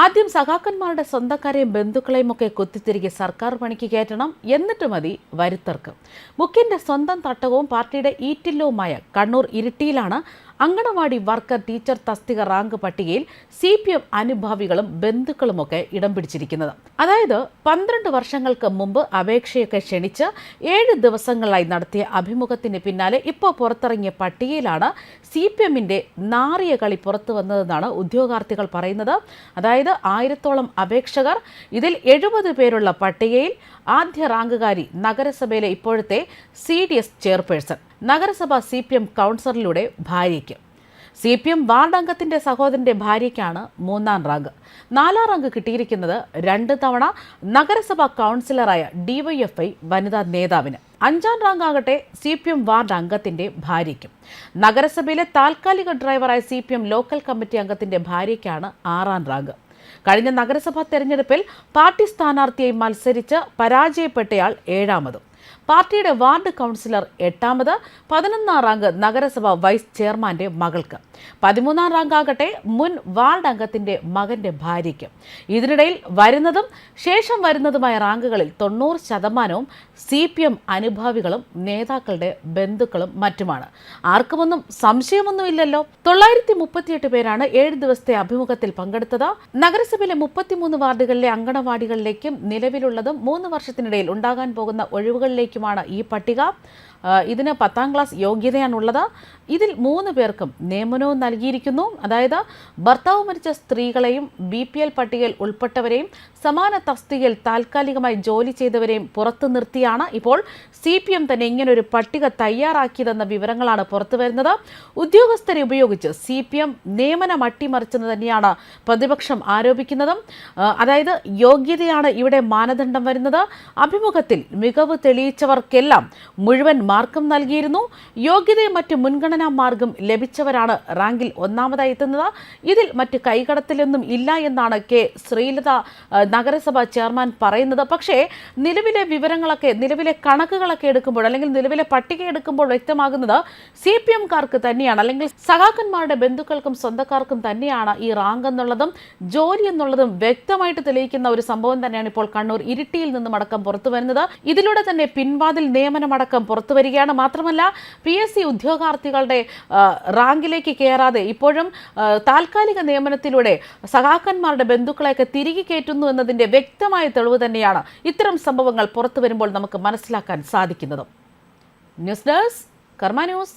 ആദ്യം സഖാക്കന്മാരുടെ സ്വന്തക്കാരെയും ബന്ധുക്കളെയും ഒക്കെ കുത്തിത്തിരികെ സർക്കാർ പണിക്ക് കയറ്റണം. എന്നിട്ട് മതി വരുത്തർക്ക്. മുഖ്യന്റെ സ്വന്തം തട്ടകവും പാർട്ടിയുടെ ഈറ്റില്ലവുമായ കണ്ണൂർ ഇരിട്ടിയിലാണ് അങ്കണവാടി വർക്കർ ടീച്ചർ തസ്തിക റാങ്ക് പട്ടികയിൽ സി പി എം അനുഭാവികളും ബന്ധുക്കളുമൊക്കെ ഇടം പിടിച്ചിരിക്കുന്നത്. അതായത് പന്ത്രണ്ട് വർഷങ്ങൾക്ക് മുമ്പ് അപേക്ഷയൊക്കെ ക്ഷണിച്ച് ഏഴ് ദിവസങ്ങളായി നടത്തിയ അഭിമുഖത്തിന് പിന്നാലെ ഇപ്പോൾ പുറത്തിറങ്ങിയ പട്ടികയിലാണ് സി പി എമ്മിന്റെ നാറിയ കളി പുറത്തു വന്നതെന്നാണ് ഉദ്യോഗാർത്ഥികൾ പറയുന്നത്. അതായത് ആയിരത്തോളം അപേക്ഷകർ ഇതിൽ എഴുപത് പേരുള്ള പട്ടികയിൽ ആദ്യ റാങ്കുകാരി നഗരസഭയിലെ ഇപ്പോഴത്തെ സി ഡി എസ് ചെയർപേഴ്സൺ. നഗരസഭ സി പി എം കൗൺസിലറിലൂടെ ഭാര്യയ്ക്ക്. സി പി എം വാർഡ് അംഗത്തിന്റെ സഹോദരന്റെ ഭാര്യയ്ക്കാണ് മൂന്നാം റാങ്ക്. നാലാം റാങ്ക് കിട്ടിയിരിക്കുന്നത് രണ്ട് തവണ നഗരസഭാ കൗൺസിലറായ ഡിവൈഎഫ്ഐ വനിതാ നേതാവിന്. അഞ്ചാം റാങ്ക് ആകട്ടെ സി പി എം വാർഡ് അംഗത്തിന്റെ ഭാര്യയ്ക്കും. നഗരസഭയിലെ താൽക്കാലിക ഡ്രൈവറായ C P M local committee അംഗത്തിന്റെ ഭാര്യയ്ക്കാണ് ആറാം റാങ്ക്. കഴിഞ്ഞ നഗരസഭാ തെരഞ്ഞെടുപ്പിൽ പാർട്ടി സ്ഥാനാർത്ഥിയായി മത്സരിച്ച് പരാജയപ്പെട്ടയാൾ ഏഴാമതും. പാർട്ടിയുടെ വാർഡ് കൗൺസിലർ എട്ടാമത് പതിനൊന്നാം റാങ്ക് നഗരസഭ വൈസ് ചെയർമാന്റെ മകൾക്ക്. പതിമൂന്നാം റാങ്ക് ആകട്ടെ മുൻ വാർഡ് അംഗത്തിന്റെ മകന്റെ ഭാര്യയ്ക്ക്. ഇതിനിടയിൽ വരുന്നതും ശേഷം വരുന്നതുമായ റാങ്കുകളിൽ തൊണ്ണൂറ് ശതമാനവും സി പി എം അനുഭാവികളും നേതാക്കളുടെ ബന്ധുക്കളും മറ്റുമാണ്. ആർക്കുമൊന്നും സംശയമൊന്നുമില്ലല്ലോ. തൊള്ളായിരത്തി മുപ്പത്തിയെട്ട് പേരാണ് ഏഴ് ദിവസത്തെ അഭിമുഖത്തിൽ പങ്കെടുത്തത്. നഗരസഭയിലെ മുപ്പത്തിമൂന്ന് വാർഡുകളിലെ അങ്കണവാടികളിലേക്കും നിലവിലുള്ളതും മൂന്ന് വർഷത്തിനിടയിൽ ഉണ്ടാകാൻ പോകുന്ന ഒഴിവുകളിലേക്കുമാണ് ഈ പട്ടിക ആ, ഇതിന് പത്താം ക്ലാസ് യോഗ്യതയാണുള്ളത്. ഇതിൽ മൂന്ന് പേർക്കും നിയമനവും നൽകിയിരിക്കുന്നു. അതായത് ഭർത്താവ് മരിച്ച സ്ത്രീകളെയും ബി പി എൽ പട്ടികയിൽ ഉൾപ്പെട്ടവരെയും സമാന തസ്തികയിൽ താൽക്കാലികമായി ജോലി ചെയ്തവരെയും പുറത്തു നിർത്തിയാണ് ഇപ്പോൾ സി പി എം തന്നെ ഇങ്ങനൊരു പട്ടിക തയ്യാറാക്കിയതെന്ന വിവരങ്ങളാണ് പുറത്തു വരുന്നത്. ഉദ്യോഗസ്ഥരെ ഉപയോഗിച്ച് സി പി എം നിയമനം അട്ടിമറിച്ചെന്ന് തന്നെയാണ് പ്രതിപക്ഷം ആരോപിക്കുന്നതും. അതായത് യോഗ്യതയാണ് ഇവിടെ മാനദണ്ഡം വരുന്നത്. അഭിമുഖത്തിൽ മികവ് തെളിയിച്ചവർക്കെല്ലാം മുഴുവൻ മാർക്കും നൽകിയിരുന്നു. യോഗ്യതയും മറ്റ് മുൻഗണനാ മാർഗം ലഭിച്ചവരാണ് റാങ്കിൽ ഒന്നാമതായി എത്തുന്നത്. ഇതിൽ മറ്റ് കൈകടത്തിലൊന്നും ഇല്ല എന്നാണ് കെ. ശ്രീലത നഗരസഭ ചെയർമാൻ പറയുന്നത്. പക്ഷേ നിലവിലെ വിവരങ്ങളൊക്കെ നിലവിലെ കണക്കുകളൊക്കെ എടുക്കുമ്പോൾ അല്ലെങ്കിൽ നിലവിലെ പട്ടിക എടുക്കുമ്പോൾ വ്യക്തമാകുന്നത് സി പി എംകാർക്ക് തന്നെയാണ്. അല്ലെങ്കിൽ സഖാക്കന്മാരുടെ ബന്ധുക്കൾക്കും സ്വന്തക്കാർക്കും തന്നെയാണ് ഈ റാങ്ക് എന്നുള്ളതും ജോലി എന്നുള്ളതും വ്യക്തമായിട്ട് തെളിയിക്കുന്ന ഒരു സംഭവം തന്നെയാണ് ഇപ്പോൾ കണ്ണൂർ ഇരിട്ടിയിൽ നിന്നും അടക്കം പുറത്തു വരുന്നത് ഇതിലൂടെ തന്നെ പിൻവാതിൽ നിയമനമടക്കം പുറത്തു വരികയാണ്. മാത്രമല്ല പി എസ് സി ഉദ്യോഗാർത്ഥികളുടെ റാങ്കിലേക്ക് കയറാതെ ഇപ്പോഴും താൽക്കാലിക നിയമനത്തിലൂടെ സഖാക്കന്മാരുടെ ബന്ധുക്കളെയൊക്കെ തിരികെ കയറ്റുന്നു എന്നതിന്റെ വ്യക്തമായ തെളിവ് തന്നെയാണ് ഇത്തരം സംഭവങ്ങൾ പുറത്തു വരുമ്പോൾ നമുക്ക് മനസ്സിലാക്കാൻ സാധിക്കുന്നത്. News desk Karma news.